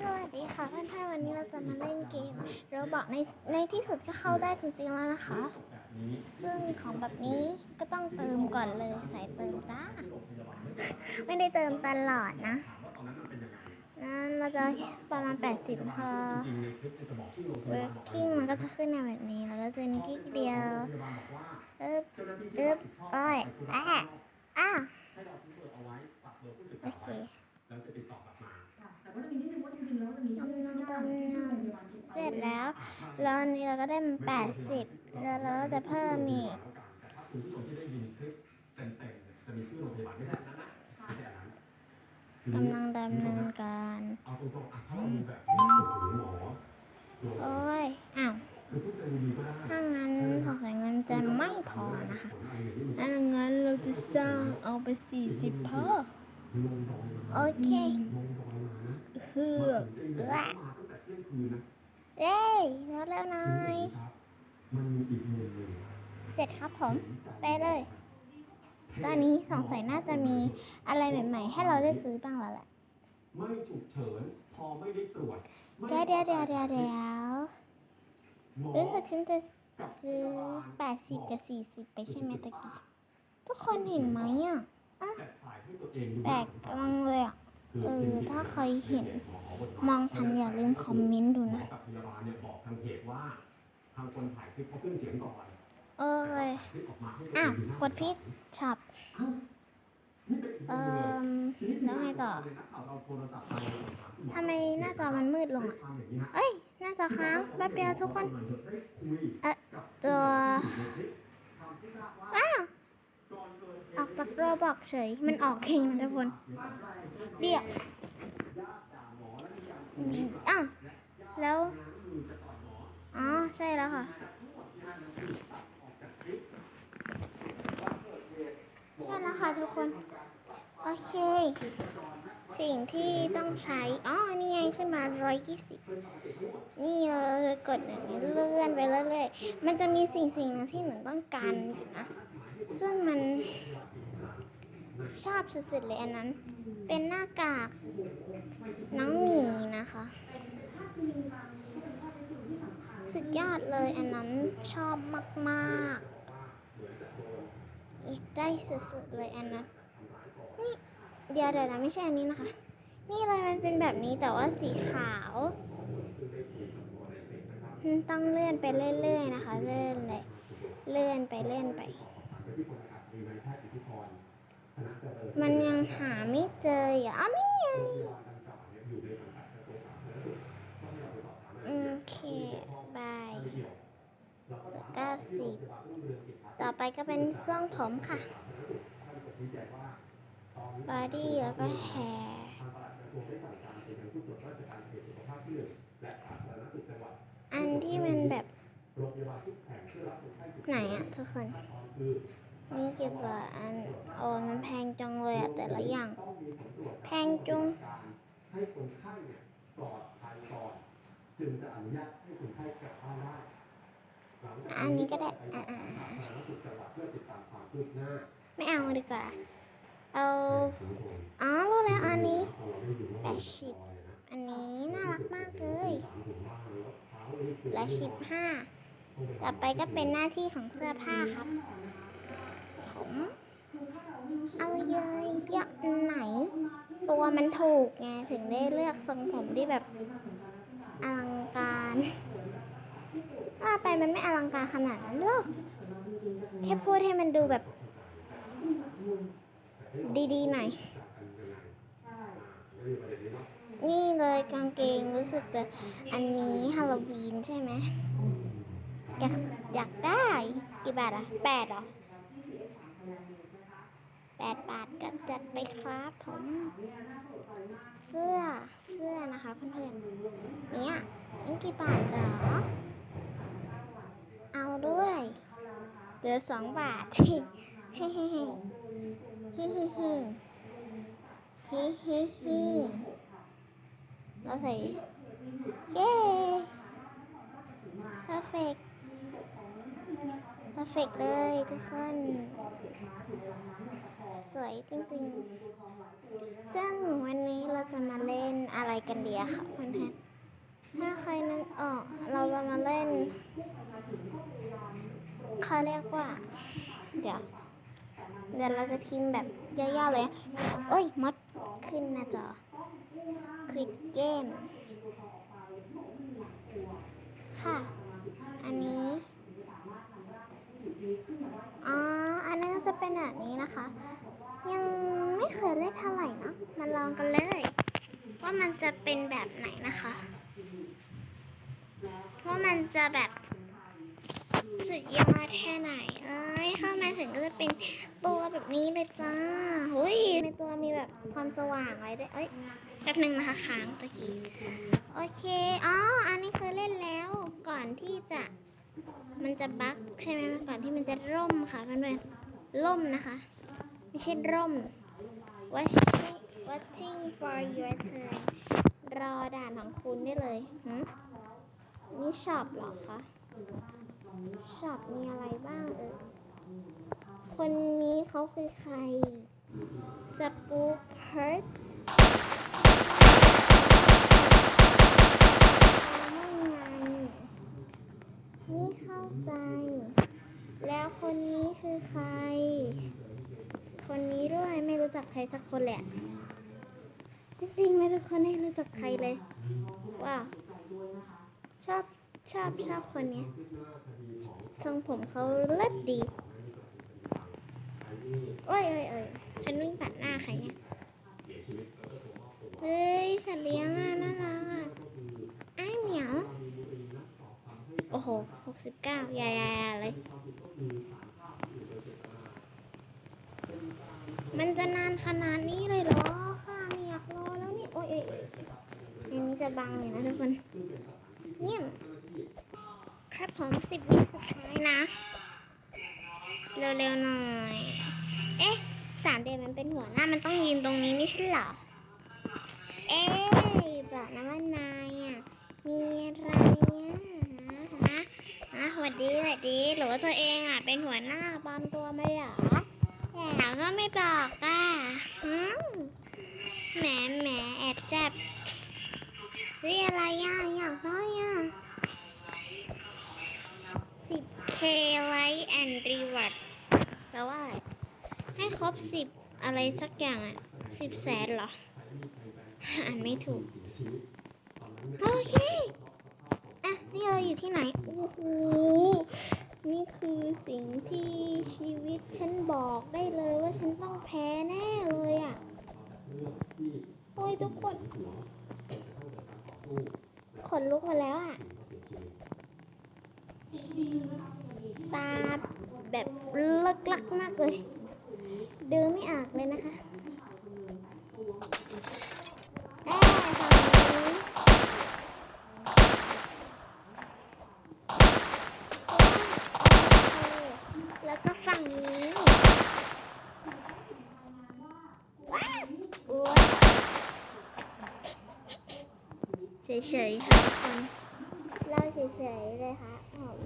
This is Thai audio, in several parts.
สวัสดีค่ะเพื่อนๆวันนี้เราจะมาเล่นเกมเราบอกในในที่สุดก็เข้าได้จริงๆแล้วนะคะ ซึ่งของแบบนี้ก็ต้องเติมก่อนเลยใส่เติมจ้า ไม่ได้เติมตลอดนะนั้นเราจะประมาณ 80พอ working มันก็จะขึ้นในแบบนี้ แล้วก็จะมีกิ๊กเดียวเอ๊บอึ๊บอ้อยอะอะโอเคแต่ว่าจะมีนิดนึงว่าจริงๆแล้ เสร็จแล้ว แล้วอันนี้เราก็ได้มาแปดสิบแล้วเราก็จะเพิ่มอีกคุณผู้ชมที่ได้ยินคลิปเต็มๆจะมีชื่อโรงพยาบาลไม่ใช่นั้นนะไม่ใช่นั้นกำลังดำเนินการเอาตรงๆอะถ้าเราดูแบบนี้โอ้โหหมอโอ้ยอ้าวถ้างั้นสงสัยเงินจะไม่พอนะคะอันถ้างั้นเราจะสร้างเอาไปสี่สิบเพอลงดอยมโอเคเฮือมาถึงได้เลยมา เที่ยงคืนนะเย้แล้วแล้วหน่อย ครับ มันมีอีกมุมหนึ่งเสร็จครับผม ไปเลย ตอนนี้สงสัยน่าจะมีอะไรใหม่ ๆ ให้เราได้ซื้อบ้างแล้วแหละ ไม่ฉุกเฉิน พอไม่ได้ตรวจเดี๋ยวเดี๋ยวเดี๋ยวเดี๋ยวเดี๋ยวหมอรู้สึกฉันจะซื้อ 80 กับ 40 ไปใช่ไหมตะกี้ ทุกคนเห็นไหมอะแต่ถ่ายให้ตัวเองดูแปลกกำลังเลยอะ เออถ้าใครเห็น มองทันอย่าลืมคอมเมนต์ดูนะกับพยาบาลเนี่ยบอกทางเพจว่า ทางคนถ่ายคลิปเขาขึ้นเสียงก่อนเออเลยอะกดพิษฉับเอ่อแล้วไงต่อทำไมหน้าจอมันมืดลงอะเอ้ยหน้าจอค้างแป๊บเดียวทุกคน เอ่อตัวอ้าว ออกจากโรบอกเฉย มันออกเองนะทุกคน เรียกอ้าวแล้ว อ๋อ ใช่แล้วค่ะ ใช่แล้วค่ะทุกคน โอเค สิ่งที่ต้องใช้ อ๋อ นี่ไงขึ้นมา 120 นี่เลยกดอย่างนี้เลื่อนไปเรื่อยๆ มันจะมีสิ่งสิ่งหนึงที่หนูต้องการอยู่นะ ซึ่งมันชอบสุดๆเลยอันนั้น เป็นหน้ากากน้องหมีนะคะ สุดยอดเลยอันนั้นชอบมากๆ อีกได้สุดๆเลยอันนั้น นี่เดี๋ยวเดี๋ยวนะไม่ใช่อันนี้นะคะ นี่เลยมันเป็นแบบนี้แต่ว่าสีขาวต้องเลื่อนไปเรื่อยๆนะคะ เลื่อนเลย เลื่อนไปเลื่อนไป มันยังหาไม่เจออะอ๋อนี่ไงโอเคบายเก้าสิบต่อไปก็เป็นทรงผมค่ะบอดี้แล้วก็แฮร์อันที่มันแบบ ไหนอะทุกคน นี่กี่บาทอันโอ้มันแพงจังเลยอะแต่ละอย่าง แพงจุงให้คนไข้เนี่ยปลอดภัยก่อนจึงจะอนุญาตให้คนไข้กลับบ้านได้อันนี้ก็ได้อ่าอ่าสาธารณสุขจังหวัดเพื่อติดตามความคืบหน้าไม่เอาดีกว่า เอาอ๋อรู้แล้วอันนี้แปดสิบอันนี้น่ารักมากเลยและสิบห้าต่อไปก็เป็นหน้าที่ของเสื้อผ้าครับ มเอาเยยเยอะไหน ตัวมันถูกไงถึงได้เลือกทรงผมที่แบบอลังการว่าไปมันไม่อลังการขนาดนั้นหรอกแค่พูดให้มันดูแบบ ดีๆหน่อย นี่เลยกางเกงรู้สึกจะอันนี้ฮาโลวีนใช่ไหมอยากอยากได้ กี่บาทอะแปดเหรอ แปดบาทก็จัดไปครับผม เสื้อเสื้อนะคะเพื่อนๆเนี่ยนี่กี่บาทเหรอ เอาด้วยเหลือสองบาทเฮ้เฮ้เฮ้เฮ้เฮ้เฮ้เฮ้เฮ้เฮ้เฮ้เราใส่เย้ perfect perfect เลยทุกคน สวยจริงๆ ซึ่งวันนี้เราจะมาเล่นอะไรกันดีอะค่ะเพื่อนๆถ้าใครนึกออก เราจะมาเล่นเขาเรียกว่า เดี๋ยว เดี๋ยวเราจะพิมพ์แบบย่อๆเลยโอ้ยมดขึ้นหน้าจอ Squid Game ค่ะ อันนี้ อ๋อ อันนี้ก็จะเป็นแบบนี้นะคะ ยังไม่เคยเล่นเท่าไหร่เนาะ มาลองกันเลย ว่ามันจะเป็นแบบไหนนะคะ ว่ามันจะแบบสุดยอดแค่ไหนเอ้ยเข้ามาถึงก็จะเป็นตัวแบบนี้เลยจ้าหุยในตัวมีแบบความสว่างอะไรด้วยเอ้ยแป๊บหนึ่งนะคะค้างตะกี้ โอเค อ๋อ อันนี้เคยเล่นแล้ว ก่อนที่จะ มันจะบั๊กใช่ไหมก่อนที่มันจะร่มค่ะเพื่อนร่มนะคะ ไม่ใช่ร่ม watching watching for your turn รอด่านของคุณได้เลยหืมนี่ช็อปหรอคะช็อปมีอะไรบ้างเออคนนี้เขาคือใครสปูเพิร์ดไม่ไง นี่เข้าใจแล้วคนนี้คือใคร คนนี้ด้วยไม่รู้จักใครสักคนแหละ จริงๆไม่ทุกคนไม่รู้จักใครเลย ว้าว ชอบชอบชอบคนนี้ทรงผมเขาเลิศดีโอ้ยเอ้ยเอ้ยฉันวิ่งตัดหน้าใครเนี่ยเฮ้ยสัตว์เลี้ยงอะน่ารักอะไอ้เหมียว โอ้โห สิบเก้ายายาเลย มันจะนานขนาดนี้เลยเหรอข้าไม่อยากรอแล้วนี่ โอ้ยอ้ยเอ้ยในนี้จะบังอยู่นะทุกคนเยี่ยม ครับผมสิบวิสุดท้ายนะ เร็วๆหน่อย เอ๊ะสามเดือนมันเป็นหัวหน้ามันต้องยืนตรงนี้ไม่ใช่เหรอ เอ๊ะบอกนะว่านายอะ มีอะไร ฮะหวัดดีหวัดดีหรือว่าตัวเองอะ เป็นหัวหน้าปลอมตัวมาเหรอแต่ก็ไม่บอกอะแหมแหมแอบแซบเฮ้ยอะไรอะอยากได้อะ 10k like and reward แปลว่า ให้ครบ10อะไรสักอย่างอะ10แสนเหรอ อ่านไม่ถูก โอเค นี่เราอยู่ที่ไหน โอ้โห นี่คือสิ่งที่ชีวิตฉันบอกได้เลยว่าฉันต้องแพ้แน่เลยอะ โอ้ยทุกคนขนลุกมาแล้วอะตาแบบลิกลักมากเลยดูไม่ออกเลยนะคะแอบฝั่งนี้แล้วก็ฝั่งนี้ว้าวอ้วน เฉยๆค่ะทุกคนเล่าเฉยๆเลยค่ะผม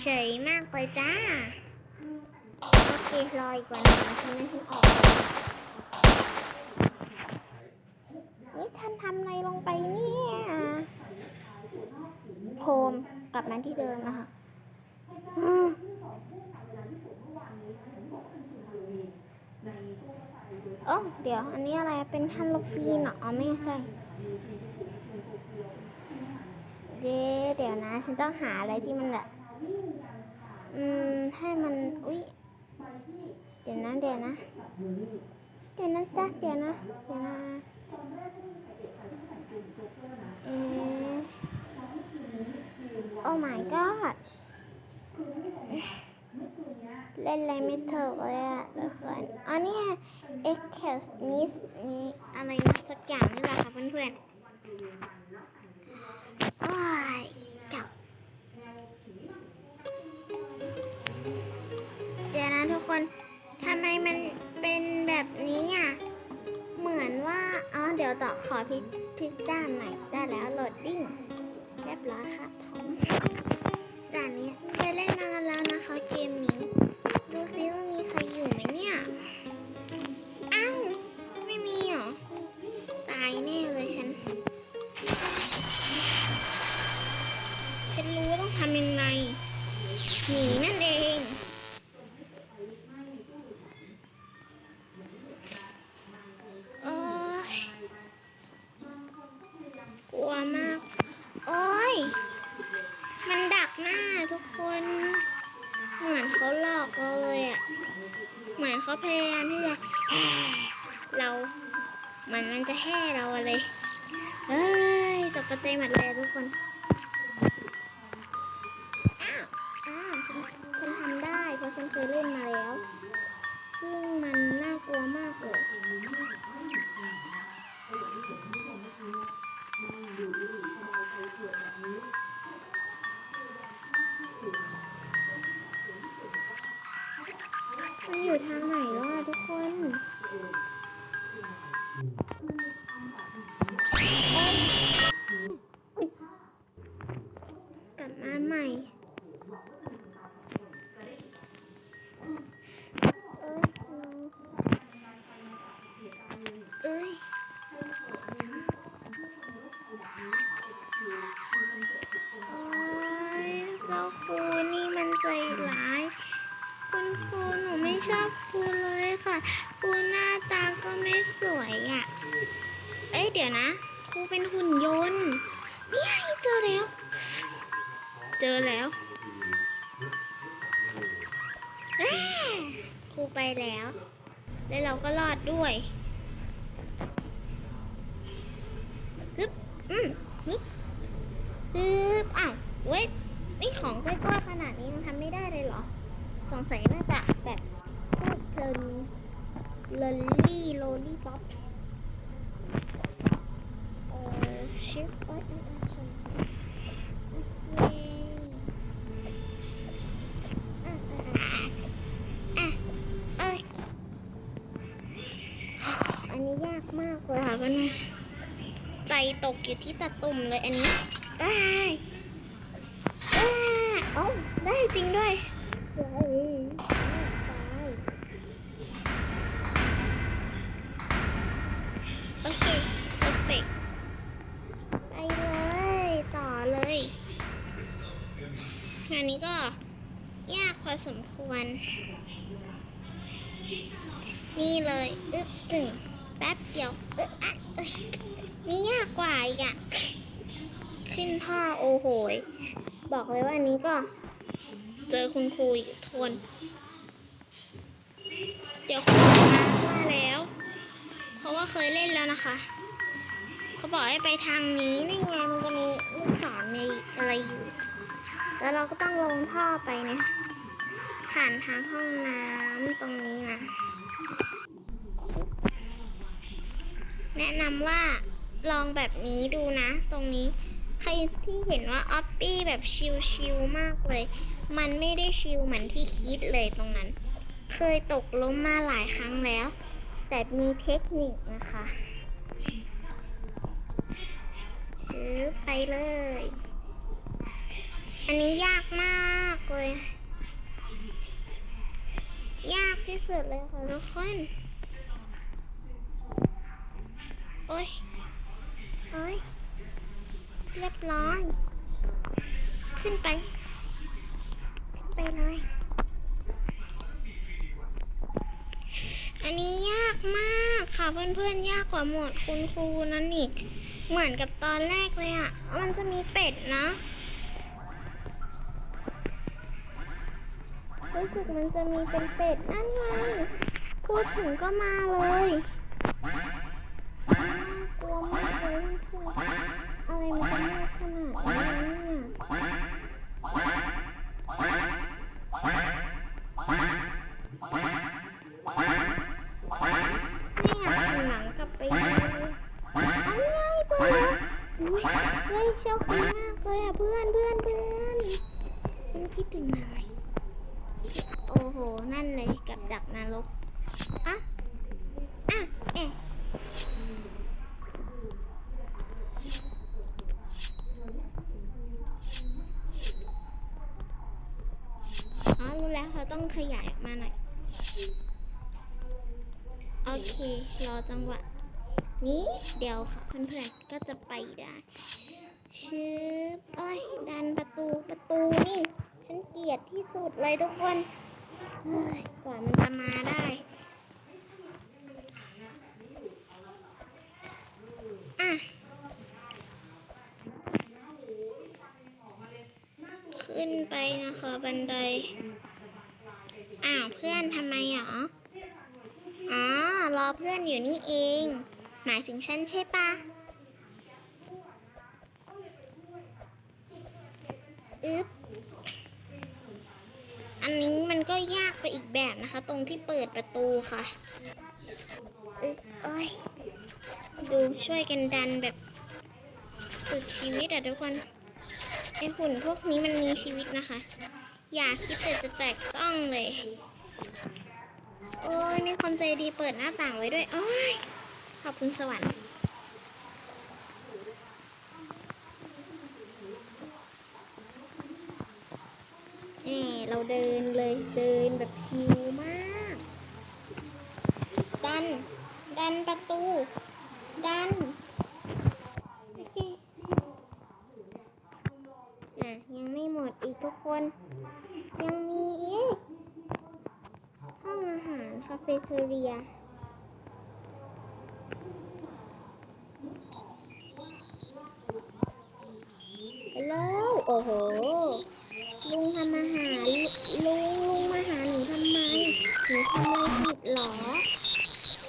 เฉยมากเลยจ้าโอเครออีกกว่าหนึ่งนาทีนะฉันออกนี่ท่านทำอะไรลงไปเนี่ยโพมกลับมาที่เดิมนะคะอืมโอ้เดี๋ยว อันนี้อะไรเป็นฮัลโลฟีนเหรออ๋อไม่ใช่ เดี๋ยวเดี๋ยวนะ ฉันต้องหาอะไรที่มันแบบอืมให้มันอุ๊ยเดี๋ยวนะเดี๋ยวนะเดี๋ยวนะจ๊ะเดี๋ยวนะเดี๋ยวนะเอ๊ะโอ้ my god เล่นอะไรไม่ถูกเลยอะทุกคนอ๋อเนี่ย e x c e l Miss นี่อะไรสักอย่างนี่แหละค่ะเพื่อนๆ จับเดี๋ยวนะทุกคนทำไมมันเป็นแบบนี้อะ เหมือนว่า อ๋อ เดี๋ยวต่อขอพลิกพลิกด้านหน่อย เขาหลอกเราเลยอะเหมือนเขาพยายามที่จะแห่เราเหมือนมันจะแห่เราอะไรเอ้ยตกใจหมดเลยทุกคนอ้าวอ้าวฉันฉันทำได้เพราะฉันเคยเล่นมาแล้ว ซึ่งมันน่ากลัวมากเลย ไปแล้ว แล้วเราก็รอดด้วยซึบอืมฮึบฮึบอ้าวเว้ยนี่ของกล้วยๆขนาดนี้ยังทำไม่ได้เลยเหรอ สงสัยน่าจะแบบพูดเพลินลอลี่โลลี่ป๊อปเออชิปเอ้ยเอ้ยเอ้ยชนโอเคอะอะอะอะเอ้ย อันนี้ยากมากเลยค่ะเพื่อนใจตกอยู่ที่ตะตุ่มเลยอันนี้ ได้ได้เอ้าได้จริงด้วยโอเคไปเลย ต่อเลยงานนี้ก็ยากพอสมควร นี่เลย อึ๊บจึง แป๊บเดียวอึ๊บอะเอ้ยนี่ยากกว่าอีกอะขึ้นท่อโอ้โหยบอกเลยว่าอันนี้ก็ เจอคุณครูอีกทวนเดี๋ยวครูมาว่าแล้ว เพราะว่าเคยเล่นแล้วนะคะ เขาบอกให้ไปทางนี้นี่ไงมันจะมีลูกศรในอะไรอยู่ แล้วเราก็ต้องลงท่อไปเนี่ยผ่านทางห้องน้ำตรงนี้นะ แนะนำว่าลองแบบนี้ดูนะ ตรงนี้ ใครที่เห็นว่าออปปี้แบบชิลๆมากเลย มันไม่ได้ชิลเหมือนที่คิดเลยตรงนั้น เคยตกล้มมาหลายครั้งแล้ว แต่มีเทคนิคนะคะซื้อไปเลย อันนี้ยากมากเลย ยากที่สุดเลยค่ะทุกคน โอ้ยเอ้ยเรียบร้อยขึ้นไปขึ้นไปเลยอันนี้ยากมากค่ะเพื่อนๆยากกว่าหมดคุณครูนั่นอีก เหมือนกับตอนแรกเลยอะ่ะ มันจะมีเป็ดนะ รู้สึกมันจะมีเป็นเป็ดนั่นไงพูดถึงก็มาเลย กลัวมากเลยเพื่อนๆอะไรมันจะน่าขนาดนี้เนี่ยไม่ยหันหลังกลับไปเลยอันนี้ไงตัวอุ๊ยเฮ้ยโชคดีมากเลยอะเพื่อนเพื่อนเพื่อนฉันคิดถึงนายโอ้โห นั่นเลยกับดักนรกอะอะ เอ๊ะ ต้อง ขยายออกมาหน่อย โอเค รอจังหวะ นี้เดี๋ยวค่ะเพื่อนๆก็จะไปได้ชืบโอ้ยดันประตูประตูนี่ ฉันเกลียดที่สุดเลยทุกคนเฮ้ยกว่ามันจะมาได้อะขึ้นไปนะคะบันได พื่อนทำไมหรอ อ๋อ รอเพื่อนอยู่นี่เอง หมายถึงฉันใช่ปะอึ๊บ อันนี้มันก็ยากไปอีกแบบนะคะ ตรงที่เปิดประตูค่ะ อึ๊บโอ้ย ดูช่วยกันดันแบบสุดชีวิตอะทุกคน ไอหุ่นพวกนี้มันมีชีวิตนะคะ อย่าคิดแต่จะแตกต้องเลย โอ้ยมีคนใจดีเปิดหน้าต่างไว้ด้วย โอ้ย ขอบคุณสวรรค์เอเราเดินเลยเดินแบบชิวมาก ดัน ดันประตู ดัน โอเคอะยังไม่หมดอีกทุกคน ยังมีอีก องอาหารคาเฟ่เทเรีย ฮัลโหล โอ้โห ลุงทำอาหาร ลุงลุงมาหาหนูทำไม หนูทำอะไรผิดเหรอ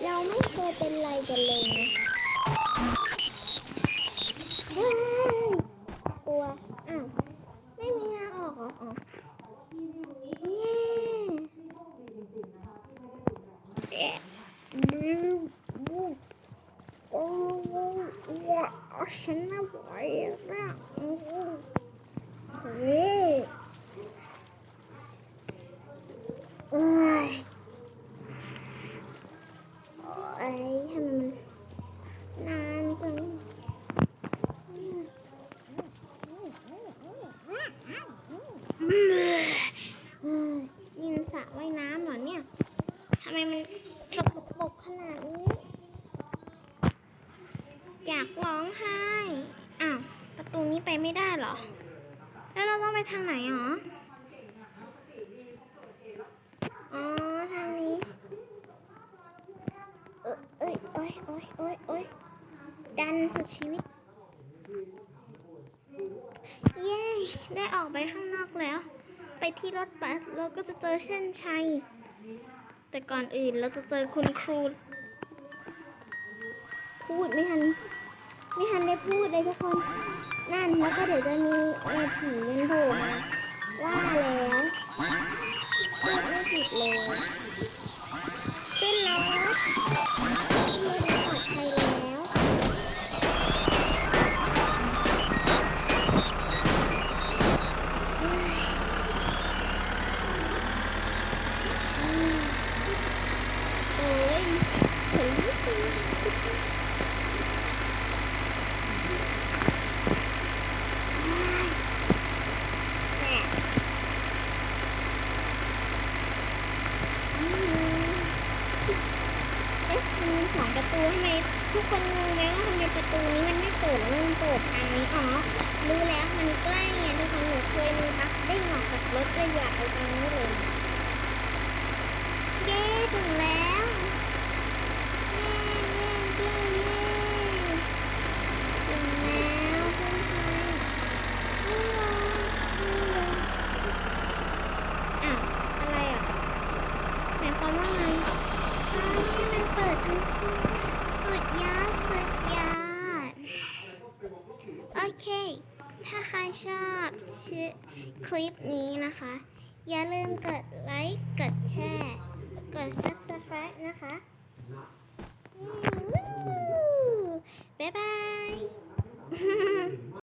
เราไม่เคยเป็นไรกันเลยนะเฮ้ยกลัว อ้าว ไม่มีงานออกเหรออ๋อเย้แอะบูบูโอ้โหว้าวฉันไม่ไหวแล้วโอ้โหเฮ้ยเอ้ยโอ้ยทำไมมันนานจัง นี่มันสระว่ายน้ำเหรอเนี่ย ทำไมมันสกปรกขนาดนี้ อยากร้องไห้ อ้าว ประตูนี้ไปไม่ได้เหรอ แล้วเราต้องไปทางไหนหรอ อ๋อ ทางนี้ เออเอ้ยโอ้ยโอ้ยโอ้ยโอ้ย ดันสุดชีวิต เย้ ได้ออกไปข้างนอกแล้ว ไปที่รถบัสเราก็จะเจอเส้นชัย แต่ก่อนอื่นเราจะเจอคุณครู พูดไม่ทัน ไม่ทันได้พูดเลยทุกคน นั่นแล้วก็เดี๋ยวจะมีเออผีมันโผล่มาว่าแล้วพูดไม่ผิดเลยขึ้นรถขึ้นรถปลอดภัยแล้ว โอ้ยถึงเอ๊ะมันมีสองประตูทำไมทุกคนงงไหมว่าทำไมประตูนี้มันไม่เปิดแล้วมันเปิดทางนี้อ๋อรู้แล้วมันใกล้ไงทุกคนหนูเคยมีบักได้หงออกจากรถเลยอยากเอาตรงนี้เลย เย้ถึงแล้ว เย้เย้เย้เย้ถึงแล้วเส้นชัยนี่เหรอนี่เหรออ้าวอะไรอะหมายความว่าไงอ้าวนี่มันเปิดทั้งคู่สุดยอดสุดยอด โอเค ถ้าใครชอบคลิปนี้นะคะ อย่าลืมกดไลค์ กดแชร์ กด subscribe นะคะ บ๊